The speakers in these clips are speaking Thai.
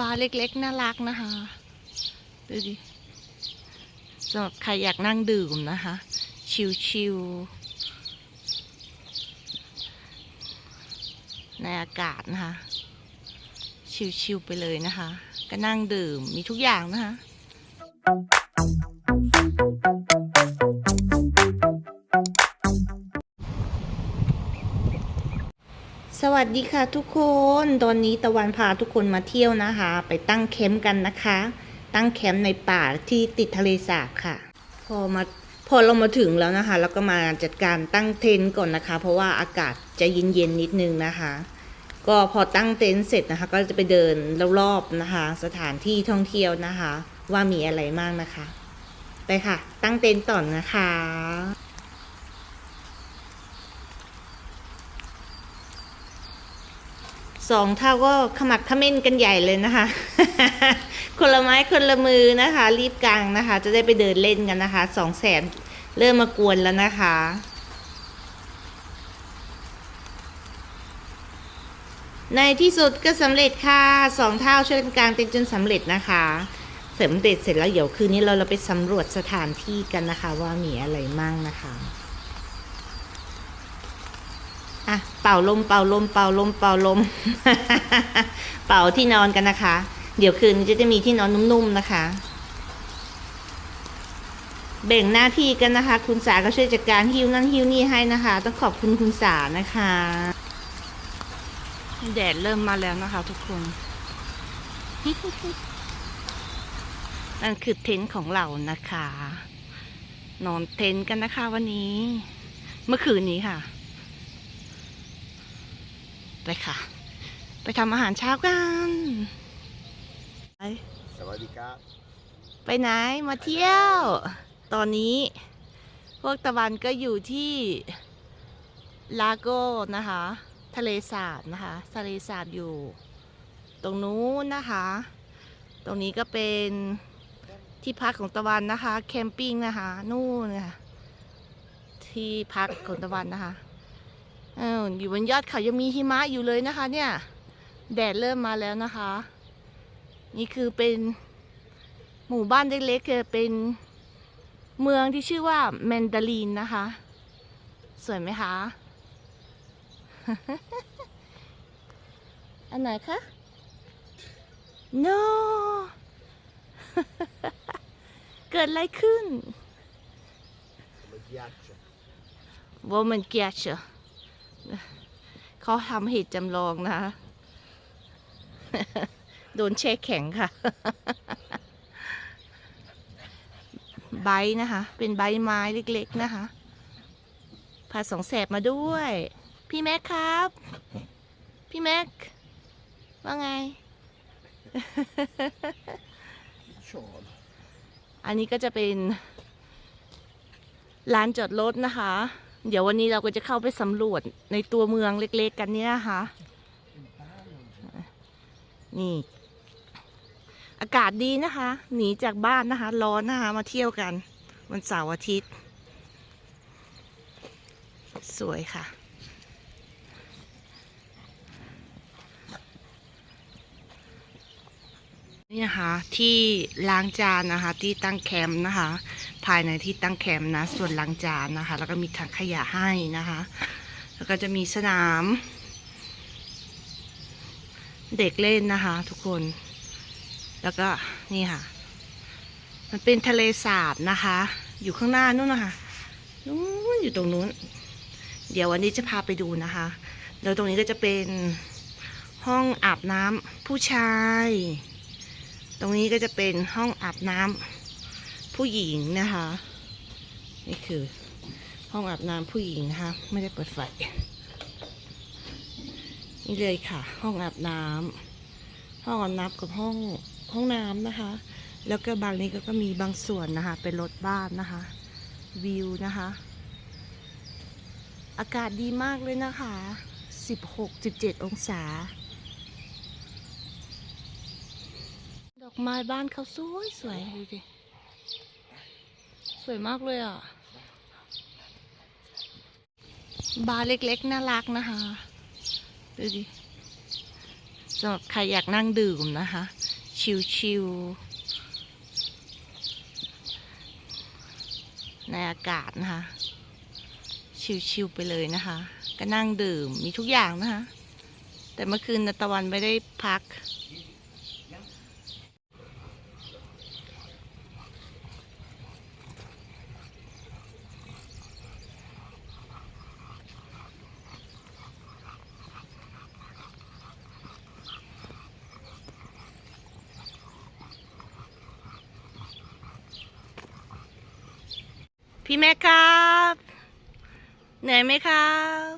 บาร์เล็กๆ น่ารักนะคะ ดูดิสำหรับใครอยากนั่งดื่มนะคะ ชิวๆในอากาศนะคะ ชิวๆไปเลยนะคะ ก็นั่งดื่มมีทุกอย่างนะคะ สวัสดีค่ะทุกคน ตอนนี้ตะวันพาทุกคนมาเที่ยวนะคะ ไปตั้งแคมป์กันนะคะ ตั้งแคมป์ในป่าที่ติดทะเลสาบค่ะ พอมาพอเรามาถึงแล้วนะคะ แล้วก็มาจัดการตั้งเต็นท์ก่อนนะคะ เพราะว่าอากาศจะเย็นๆนิดนึงนะคะ ก็พอตั้งเต็นท์เสร็จนะคะ ก็จะไปเดินรอบๆนะคะ สถานที่ท่องเที่ยวนะคะ ว่ามีอะไรมากนะคะ ไปค่ะ ตั้งเต็นท์ต่อนนะคะ สองเท่าก็ขมักขม้นกันใหญ่เลยนะคะ คนละไม้คนละมือนะคะ รีบกลางนะคะ จะได้ไปเดินเล่นกันนะคะสองแสนเริ่มมากวนแล้วนะคะในที่สุดก็สำเร็จค่ะสองเท่าช่วยกันกลางเต็นจนสำเร็จนะคะเสร็จเด็จเสร็จแล้วเดี๋ยวคืนนี้เราเราไปสำรวจสถานที่กันนะคะ ว่ามีอะไรมั่งนะคะ อะเป่าลมเป่าลมเป่าลมเป่าลม เป่าที่นอนกันนะคะ เดี๋ยวคืนนี้จะได้มีที่นอนนุ่มๆนะคะ แบ่งหน้าที่กันนะคะ คุณสาก็ช่วยจัดการฮิวนั่นฮิวนี่ให้นะคะ ต้องขอบคุณคุณสานะคะ แดดเริ่มมาแล้วนะคะ ทุกคน นั่นคือเต็นท์ของเรานะคะ นอนเต็นท์กันนะคะวันนี้ เมื่อคืนนี้ค่ะ ไปค่ะ ไปทำอาหารเช้ากันไปสวัสดีครับ ไปไหนมาเที่ยว ตอนนี้พวกตะวันก็อยู่ที่ลาโก้นะคะ ทะเลสาบนะคะ ทะเลสาบอยู่ ตรงนู้นนะคะ ตรงนี้ก็เป็นที่พักของตะวันนะคะ แคมปิ้งนะคะ นู่นนะคะที่พักของตะวันนะคะ เอออยู่บนยอดเขายังมีหิมะอยู่เลยนะคะ เนี่ย แดดเริ่มมาแล้วนะคะ นี่คือเป็นหมู่บ้านเล็กๆคือเป็นเมืองที่ชื่อว่าแมนดารีนนะคะ สวยไหมคะ อันไหนคะ no เกิดอะไรขึ้น Come ghiaccio. เขาทำเหตุจำลองนะ โดนแช่แข็งค่ะ ใบนะคะ เป็นใบไม้เล็กๆนะคะพาสองแสบมาด้วย พี่แม็กครับ พี่แม็ก ว่าไง อันนี้ก็จะเป็นลานจอดรถนะคะ เดี๋ยววันนี้เราก็จะเข้าไปสำรวจในตัวเมืองเล็กๆกันเนี่ยนะคะ นี่ อากาศดีนะคะ หนีจากบ้านนะคะ ร้อนนะคะ มาเที่ยวกัน วันเสาร์อาทิตย์ สวยค่ะ นี่นะคะที่ล้างจานนะคะที่ตั้งแคมป์นะคะ ภายในที่ตั้งแคมป์นะ ส่วนล้างจานนะคะ แล้วก็มีถังขยะให้นะคะ แล้วก็จะมีสนาม เด็กเล่นนะคะ ทุกคน แล้วก็นี่ค่ะ มันเป็นทะเลสาบนะคะ อยู่ข้างหน้านู่นนะคะนู้นอยู่ตรงนู้น เดี๋ยววันนี้จะพาไปดูนะคะแล้วตรงนี้ก็จะเป็นห้องอาบน้ำผู้ชาย ตรงนี้ก็จะเป็นห้องอาบน้ำผู้หญิงนะคะ นี่คือ ห้องอาบน้ำผู้หญิงนะคะไม่ได้เปิดไฟนี่เลยค่ะ ห้องอาบน้ำห้องอาบน้ำกับห้องห้องน้ำนะคะ แล้วก็บางนี้ก็ก็มีบางส่วนนะคะ เป็นรถบ้านนะคะ วิวนะคะ อากาศดีมากเลยนะคะ 16-17 องศา อกไม้บ้านเขาสวยสวยดูดิสวยมากเลยอะ บาร์เล็กๆ น่ารักนะคะ ดูดิสำหรับใครอยากนั่งดื่มนะคะ ชิวๆในอากาศนะคะ ชิวๆไปเลยนะคะ ก็นั่งดื่มมีทุกอย่างนะคะ แต่เมื่อคืนนตะวันไม่ได้พัก พี่แม่ครับ เหนื่อยไหมครับ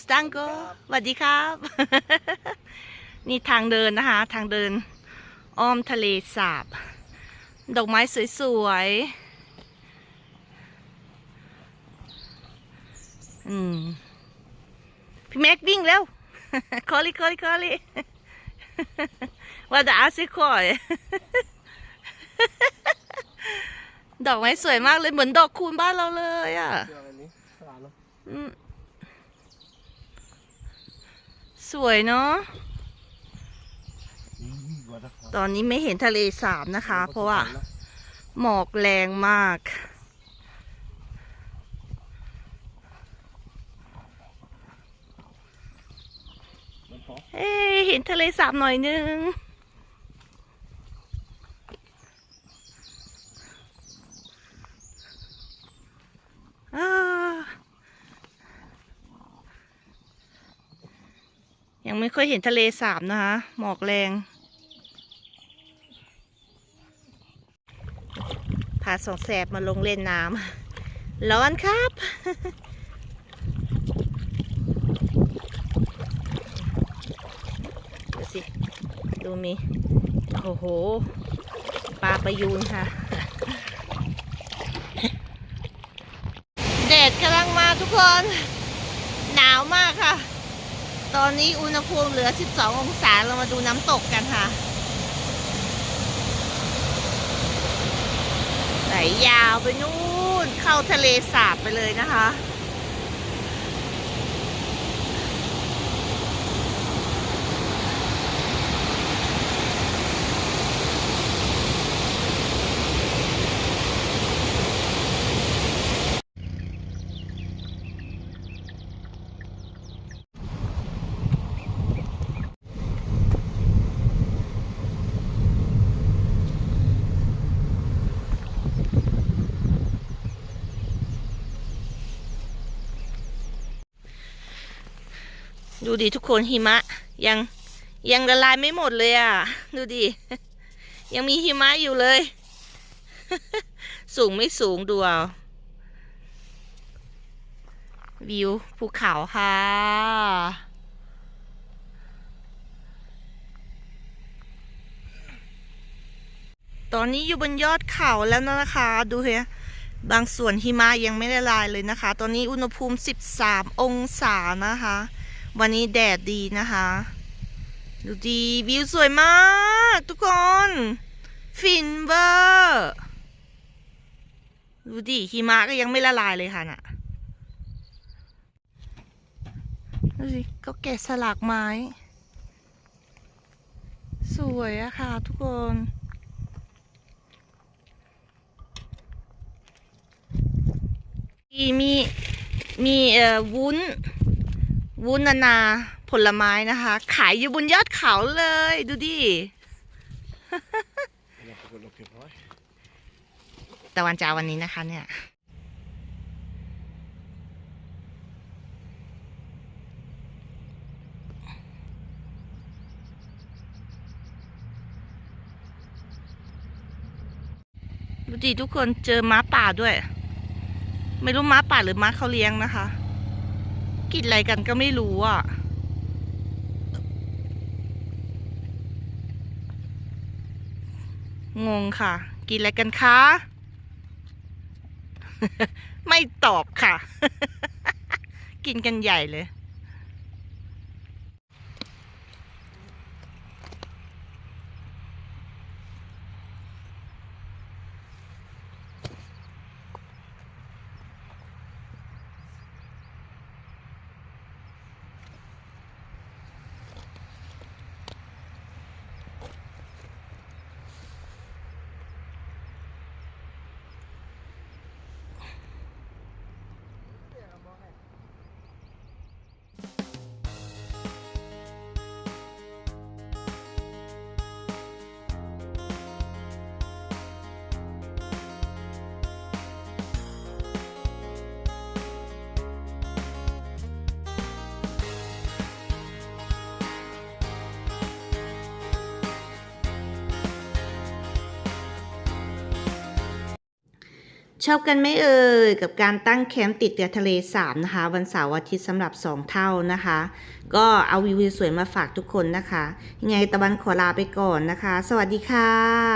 สตังโกสวัสดีครับ นี่ทางเดินนะคะ ทางเดิน อ้อมทะเลสาบ ดอกไม้สวยๆอืมพี่แม็กวิ่งเร็วคอลีคอลีคอลีว่าจะอาซิคอย ดอกไม้สวยมากเลยเหมือนดอกคูณบ้านเราเลยอะ Guarda lì, strano. อืมสวยเนาะ Ih, guarda qua. ตอนนี้ไม่เห็นทะเลสาบนะคะ Guarda เพราะว่า quella. หมอกแรงมาก Un po'. เอ้ยเห็นทะเลสาบหน่อยนึง อ่ายังไม่ ค่อยเห็นทะเลสาบนะคะ หมอกแรง พาสองแสบมาลงเล่นน้ำ ร้อนครับ ดูสิ ดูมี โอ้โห ปลาประยูนค่ะ แดดกำลังมาทุกคน หนาวมากค่ะ ตอนนี้อุณหภูมิเหลือ 12 องศา เรามาดูน้ำตกกันค่ะ ไหลยาวไปนู่น เข้าทะเลสาบไปเลยนะคะ ดูดิทุกคนหิมะ ยังยังละลายไม่หมดเลยอะ ดูดิยังมีหิมะอยู่เลย สูงไม่สูงดูเอาวิวภูเขาค่ะ ตอนนี้อยู่บนยอดเขาแล้วนะคะ ดูเฮะบางส่วนหิมะยังไม่ละลายเลยนะคะ ตอนนี้อุณหภูมิ 13 องศานะคะ วันนี้แดดดีนะคะ ดูดีวิวสวยมาก ทุกคน ฟินเวอร์ดูดิหิมะก็ยังไม่ละลายเลยค่ะน่ะดูสิก็แกะสลักไม้ สวยอะค่ะ ทุกคนมีมีมีเอ่อวุ้น วุ้นนานาผลไม้นะคะ ขายอยู่บนยอดเขาเลย ดูดิตะวันจ้าวันนี้นะคะเนี่ยดูดิทุกคนเจอม้าป่าด้วย ไม่รู้ม้าป่าหรือม้าเขาเลี้ยงนะคะ กินอะไรกันก็ไม่รู้อะงงค่ะ กินอะไรกันคะไม่ตอบค่ะ กินกันใหญ่เลย ชอบกันไหมเอ่ยกับการตั้งแคมป์ติดกับทะเลสาบนะคะ วันเสาร์อาทิตย์สำหรับ 2 เท่านะคะ ก็เอาวิวสวยมาฝากทุกคนนะคะ ยังไงตะวันขอลาไปก่อนนะคะ สวัสดีค่ะ